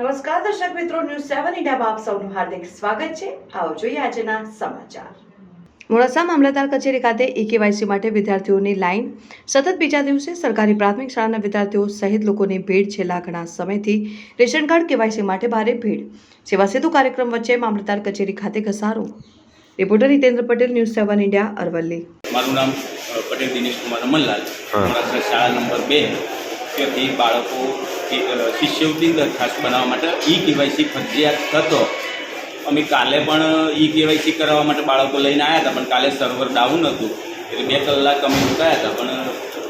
દર્શક મિત્રો ન્યૂઝ સેવન ઇન્ડિયામાં આપ સૌનું હાર્દિક સ્વાગત છે. આવો જોઈએ આજના સમાચાર. મોડાસા મામલતદાર કચેરી ખાતે ઈ કેવાયસી માટે વિદ્યાર્થીઓની લાઇન. સતત બીજા દિવસે સરકારી પ્રાથમિક શાળાના વિદ્યાર્થીઓ સહિત લોકોની ભીડ છેલ્લા ઘણા સમયથી રેશન કાર્ડ કેવાયસી માટે ભારે ભીડ. સેવા સેતુ કાર્યક્રમ વચ્ચે મામલતદાર કચેરી ખાતે ઘસારો. Reporter Hitendra Patel news seven India Aravalli. મારું નામ પટેલ દિનેશ કુમાર અમનલાલ મોડાસા શાળા નંબર બે. ત્યાંથી બાળકો શિષ્યવૃત્તિ દરખાસ્ત બનાવવા માટે ઈ કેવાયસી ફરજિયાત થતો અમે કાલે પણ ઈ કેવાયસી કરાવવા માટે બાળકો લઈને આવ્યા હતા પણ કાલે સર્વર ડાઉન હતું. એટલે બે કલાક અમે રોકાયા હતા પણ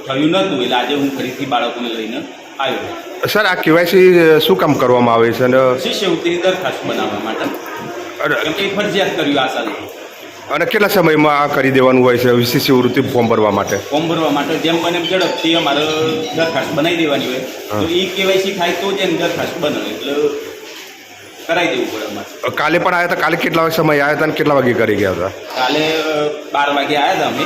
થયું નહોતું. એટલે આજે હું ફરીથી બાળકોને લઈને આવ્યો સર આ કેવાયસી શું કામ કરવામાં આવે છે? અને શિષ્યવૃત્તિની દરખાસ્ત બનાવવા માટે. ફરજિયાત કર્યું આ સાલે અને કેટલા સમયમાં આ કરી દેવાનું હોય છે? વૃત્તિ ફોર્મ ભરવા માટે? ફોર્મ ભરવા માટે જેમ બને એમ ઝડપથી અમારે દરખાસ્ત બનાવી દેવાની હોય. તો એ કેવાયસી થાય તો જ એની દરખાસ્ત બને એટલે કરાવી દેવું પડે અમારે. કાલે પણ આવ્યા હતા? કાલે કેટલા સમય આવ્યા હતા અને કેટલા વાગે કરી ગયા હતા? કાલે બાર વાગે આવ્યા હતા અમે.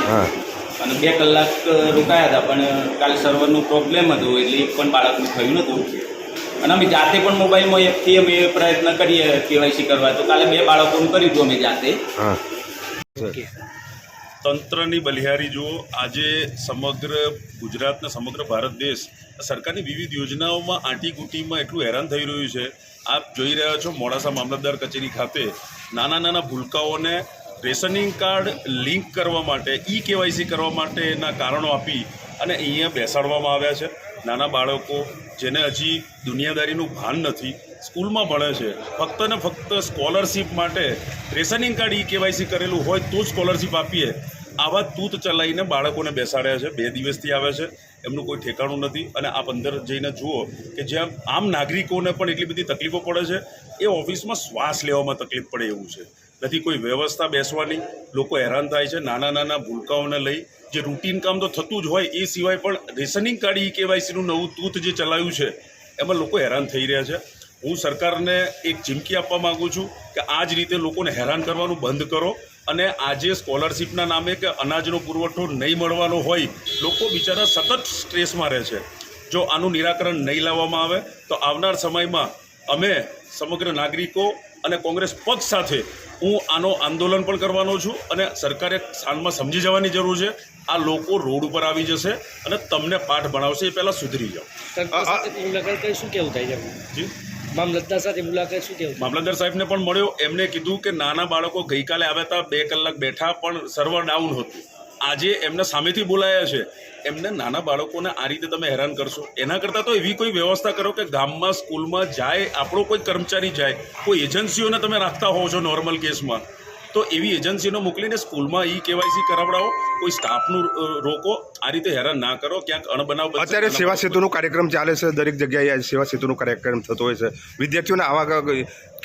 અને બે કલાક રોકાયા હતા પણ કાલે સર્વરનું પ્રોબ્લેમ હતું એટલે એક પણ બાળકનું થયું નહોતું. અને અમે જાતે પણ મોબાઈલમાં એપથી અમે પ્રયત્ન કરીએ કેવાયસી કરવા. તો કાલે બે બાળકોનું કર્યું હતું અમે જાતે. હા. તંત્રની બલિહારી જુઓ, આજે સમગ્ર ગુજરાતના સમગ્ર ભારત દેશ સરકારની વિવિધ યોજનાઓમાં આંટીઘૂંટીમાં એટલું હેરાન થઈ રહ્યું છે. આપ જોઈ રહ્યા છો મોડાસા મામલતદાર કચેરી ખાતે નાના નાના ભૂલકાઓને રેશનિંગ કાર્ડ લિંક કરવા માટે ઈ કેવાયસી કરવા માટેના કારણો આપી અને અહીંયા બેસાડવામાં આવ્યા છે. નાના બાળકો જેને હજી દુનિયાદારીનું ભાન નથી, સ્કૂલમાં ભણે છે, ફક્ત ને ફક્ત સ્કોલરશિપ માટે રેશનિંગ કાર્ડ ઈ કેવાયસી કરેલું હોય તો જ સ્કોલરશિપ આપીએ. આવા તૂત ચલાવીને બાળકોને બેસાડ્યા છે. બે દિવસથી આવે છે. એમનું કોઈ ઠેકાણું નથી. અને આપ અંદર જઈને જુઓ કે જ્યાં આમ નાગરિકોને પણ એટલી બધી તકલીફો પડે છે, એ ઓફિસમાં શ્વાસ લેવામાં તકલીફ પડે એવું છે. નથી, કોઈ વ્યવસ્થા બેસવાની. લોકો હેરાન થાય છે, નાના નાના ભૂલકાઓને લઈ. જે રૂટીન કામ તો થતું જ હોય, એ સિવાય પણ રેશનિંગ કાર્ડ ઈ કેવાયસીનું નવું તૂથ જે ચલાવ્યું છે, એમાં લોકો હેરાન થઈ રહ્યા છે. હું સરકારને એક ચીમકી આપવા માગું છું કે આ જ રીતે લોકોને હેરાન કરવાનું બંધ કરો અને આજે સ્કોલરશીપના નામે કે અનાજનો પુરવઠો નહીં મળવાનો હોય, લોકો બિચારા સતત સ્ટ્રેસમાં રહે છે. જો આનું નિરાકરણ નહીં લાવવામાં આવે, તો આવનાર સમયમાં અમે સમગ્ર નાગરિકો અને કોંગ્રેસ પક્ષ સાથે હું આનો આંદોલન પણ કરવાનો છું અને સરકારે સ્થાનમાં સમજી જવાની જરૂર છે આ લોકો રોડ ઉપર આવી જશે અને તમને પાઠ ભણાવશે એ પહેલાં સુધરી જાઓ. મુલાકાત શું કેવું થાય છે? મામલતદાર સાથે મુલાકાત શું કેવું મામલતદાર સાહેબને પણ મળ્યો એમને કીધું કે નાના બાળકો ગઈકાલે આવ્યા હતા બે કલાક બેઠા પણ સર્વર ડાઉન હતું. આજે એમને સામેથી બોલાયા છે. એમને નાના બાળકોને આ રીતે તમે હેરાન કરશો. એના કરતાં તો એવી કોઈ વ્યવસ્થા કરો કે ગામમાં, સ્કૂલમાં જાય, આપણો કોઈ કર્મચારી જાય. કોઈ એજન્સીઓને તમે રાખતા હોવ છો નોર્મલ કેસમાં તો એવી એજન્સીનો મોકલીને સ્કૂલમાં ઈ કેવાયસી કરાવડાવો. કોઈ સ્ટાફનું રોકો. આ રીતે હેરાન ના કરો. ક્યાંક અણબનાવ અત્યારે સેવા સેતુનો કાર્યક્રમ ચાલે છે. દરેક જગ્યાએ સેવા સેતુનો કાર્યક્રમ થતો હોય છે. વિદ્યાર્થીઓને આવા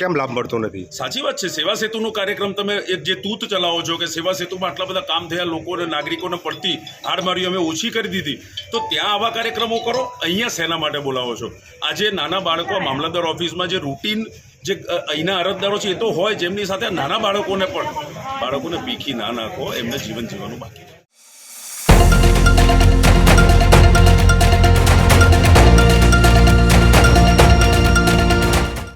કેમ લાભ મળતો નથી? સાચી વાત છે. સેવા સેતુનો કાર્યક્રમ તમે એક જે તૂત ચલાવો છો કે સેવા સેતુમાં આટલા બધા કામ થયા લોકોને નાગરિકોને પડતી હાડમારી અમે ઓછી કરી દીધી તો ત્યાં આવા કાર્યક્રમો કરો. અહીંયા શેના માટે બોલાવો છો? આજે નાના બાળકો મામલતદાર ઓફિસમાં જે રૂટીન જે અહીંના અરજદારો છે એ તો હોય, જેમની સાથે નાના બાળકોને પણ. બાળકોને ભીખી ના નાખો, એમને જીવન જીવવાનું બાકી